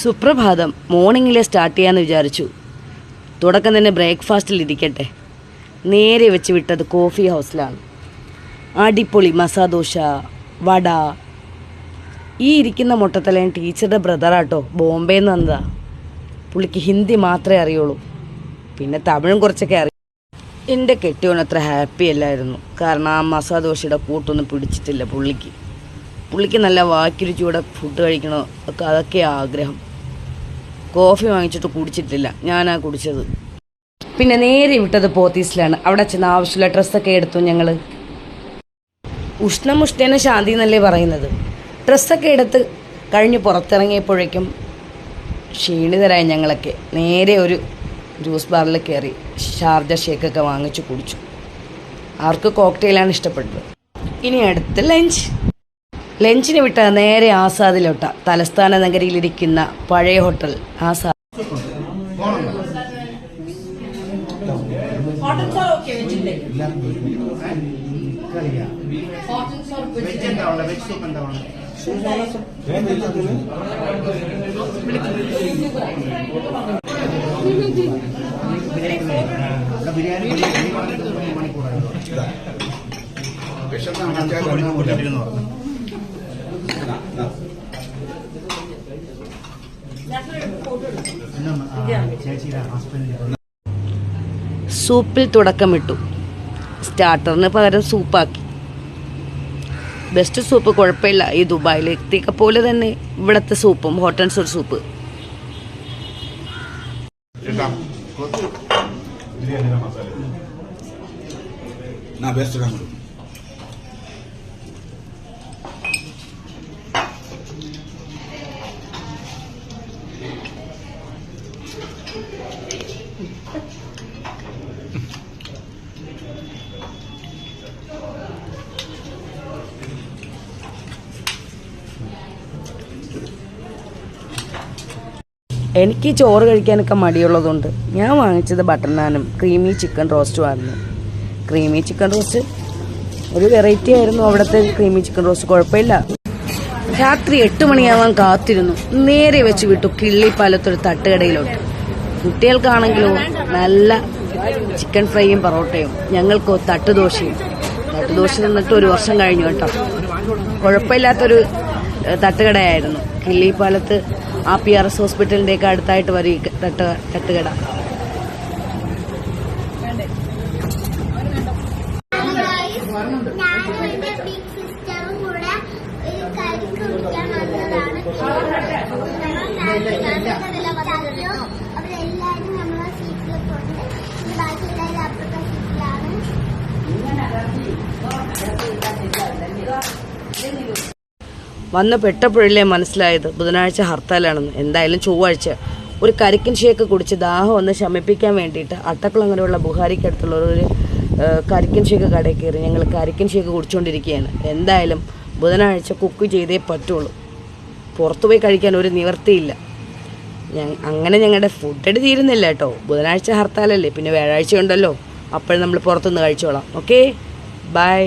സുപ്രഭാതം മോർണിംഗിലെ സ്റ്റാർട്ട് ചെയ്യാമെന്ന് വിചാരിച്ചു. തുടക്കം തന്നെ ബ്രേക്ക്ഫാസ്റ്റിൽ ഇരിക്കട്ടെ. നേരെ വെച്ച് വിട്ടത് കോഫി ഹൗസിലാണ്. അടിപൊളി മസാദോശ വട. ഈ ഇരിക്കുന്ന മുട്ടത്തലയൻ ടീച്ചറുടെ ബ്രദറാട്ടോ ബോംബെ നിന്ന് വന്നതാ. പുള്ളിക്ക് ഹിന്ദി മാത്രമേ അറിയുള്ളൂ. പിന്നെ തമിഴും കുറച്ചൊക്കെ അറിയൂ. എന്റെ കെട്ടിയോൻ അത്ര ഹാപ്പി അല്ലായിരുന്നു. കാരണം ആ മസാദോശയുടെ കൂട്ടൊന്നും പിടിച്ചിട്ടില്ല പുള്ളിക്ക്. പുള്ളിക്ക് നല്ല വാക്കിരുചൂടെ ഫുഡ് കഴിക്കണോ ഒക്കെ അതൊക്കെ ആഗ്രഹം. കോഫി വാങ്ങിച്ചിട്ട് കുടിച്ചിട്ടില്ല. ഞാനാ കുടിച്ചത്. പിന്നെ നേരെ വിട്ടത് പോത്തീസിലാണ്. അവിടെ ചെന്ന് ആവശ്യമുള്ള ഡ്രസ്സൊക്കെ എടുത്തു ഞങ്ങൾ ഉഷ്ണമുഷ്ണേന ശാന്തി എന്നല്ലേ പറയുന്നത്. ഡ്രസ്സൊക്കെ എടുത്ത് കഴിഞ്ഞ് പുറത്തിറങ്ങിയപ്പോഴേക്കും ക്ഷീണിതരായി ഞങ്ങളൊക്കെ. നേരെ ഒരു ജ്യൂസ് ബാറിൽ കയറി ഷാർജ ഷേക്കൊക്കെ വാങ്ങിച്ചു കുടിച്ചു. ആർക്ക് കോക്ടെയിലാണ് ഇഷ്ടപ്പെട്ടത്. ഇനി അടുത്ത ലഞ്ച് ലഞ്ചിന് വിട്ട നേരെ ആസാദിലോട്ട തലസ്ഥാന നഗരിയിലിരിക്കുന്ന പഴയ ഹോട്ടൽ ആസാദ് ബിരിയാണി മണിക്കൂറായിരുന്നു സൂപ്പിൽ തുടക്കമിട്ടു. സ്റ്റാർട്ടറിന് പകരം സൂപ്പാക്കി. ബെസ്റ്റ് സൂപ്പ് കുഴപ്പമില്ല. ഈ ദുബായിലെത്തിയൊക്കെ പോലെ തന്നെ ഇവിടുത്തെ സൂപ്പും hot and sour soup biryani masala എനിക്ക് ചോറ് കഴിക്കാനൊക്കെ മടിയുള്ളതുകൊണ്ട് ഞാൻ വാങ്ങിച്ചത് ബട്ടർ നാനും ക്രീമി ചിക്കൻ റോസ്റ്റും ആയിരുന്നു. ക്രീമി ചിക്കൻ റോസ്റ്റ് ഒരു വെറൈറ്റി ആയിരുന്നു. അവിടുത്തെ ക്രീമി ചിക്കൻ റോസ്റ്റ് കുഴപ്പമില്ല. രാത്രി എട്ട് മണിയാവാൻ കാത്തിരുന്നു. നേരെ വെച്ച് വിട്ടു കിള്ളിപ്പാലത്തൊരു തട്ടുകടയിലോട്ട്. കുട്ടികൾക്കാണെങ്കിലോ നല്ല ചിക്കൻ ഫ്രൈയും പൊറോട്ടയും ഞങ്ങൾക്കോ തട്ടുദോശയും. തട്ടുദോശ നിന്നിട്ട് ഒരു വർഷം കഴിഞ്ഞു കേട്ടോ. കുഴപ്പമില്ലാത്തൊരു തട്ടുകടയായിരുന്നു. കിള്ളിപ്പാലത്ത് ആ പി ആർ എസ് ഹോസ്പിറ്റലിന്റെ ഒക്കെ അടുത്തായിട്ട് വരും തട്ടുകട. Thank എന്റെ വന്ന് പെട്ടപ്പോഴല്ലേ മനസ്സിലായത് ബുധനാഴ്ച ഹർത്താലാണെന്ന്. എന്തായാലും ചൊവ്വാഴ്ച. ഒരു കരിക്കൻ ഷേക്ക് കുടിച്ച് ദാഹം ഒന്ന് ശമിപ്പിക്കാൻ വേണ്ടിയിട്ട് അട്ടക്കുളങ്ങരയുള്ള ബുഹാരിക്കടുത്തുള്ള ഒരു കരിക്കിൻ ഷേക്ക് കടയിൽ കയറി ഞങ്ങൾ കരിക്കൻ ഷേക്ക് കുടിച്ചുകൊണ്ടിരിക്കുകയാണ് എന്തായാലും ബുധനാഴ്ച കുക്ക് ചെയ്തേ പറ്റുള്ളൂ. പുറത്തുപോയി കഴിക്കാൻ ഒരു നിവർത്തിയില്ല. ഞാൻ അങ്ങനെ ഞങ്ങളുടെ ഫുഡ് തീരുന്നില്ല കേട്ടോ. ബുധനാഴ്ച ഹർത്താലല്ലേ പിന്നെ വ്യാഴാഴ്ച ഉണ്ടല്ലോ അപ്പോഴും നമ്മൾ പുറത്തുനിന്ന് കഴിച്ചോളാം. Okay bye